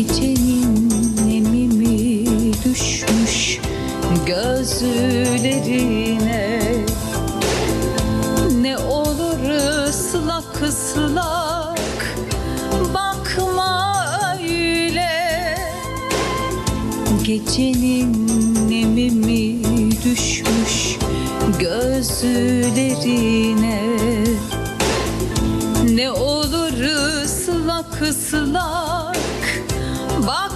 gecenin nemimi düşmüş gözlerine. Ne olur ıslak ıslak bakma öyle. Gecenin nemimi düşmüş gözlerine.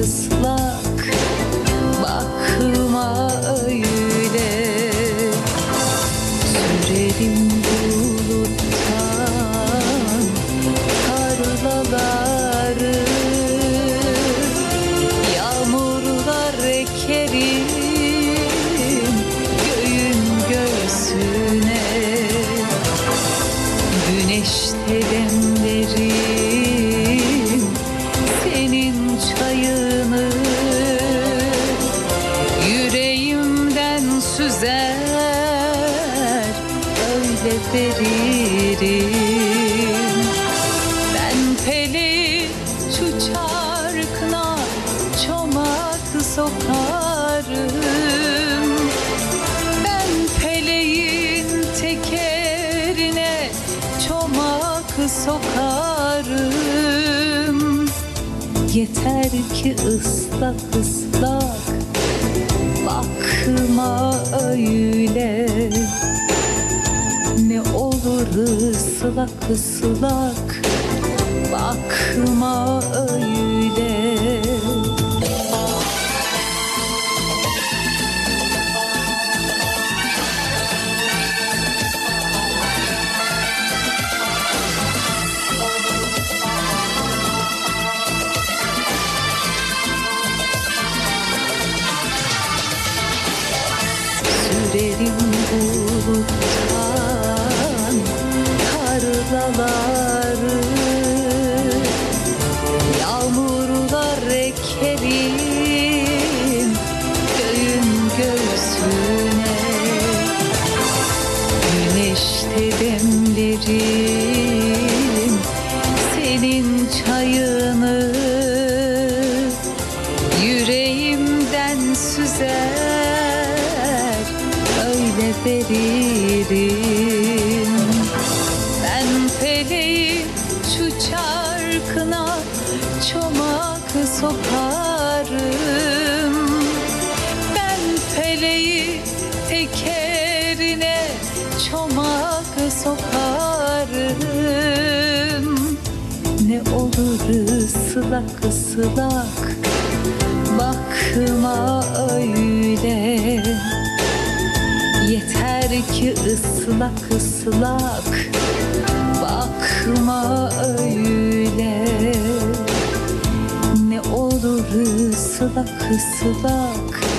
ıslak ıslak öyle. Sürerim buluttan Tarlaları Yağmurlar ekerim veririm Ben peli şu çarkına çomak sokarım. Ben peleğin tekerine çomak sokarım. Yeter ki ıslak ıslak bakma öyle ıslak ıslak. Bakma öyle. Sürerim buluttan tarlaları Yağmurlar ekerim göğün göğsüne. Güneşte demlerim senin çayını Yüreğimden süzer öyle veririm Peleğin şu çarkına çomak sokarım. Ben peleği tekerine çomak sokarım. Ne olur ıslak ıslak bakma öyle Yeter ki ıslak ıslak bakma öyle. Ne olur ıslak ıslak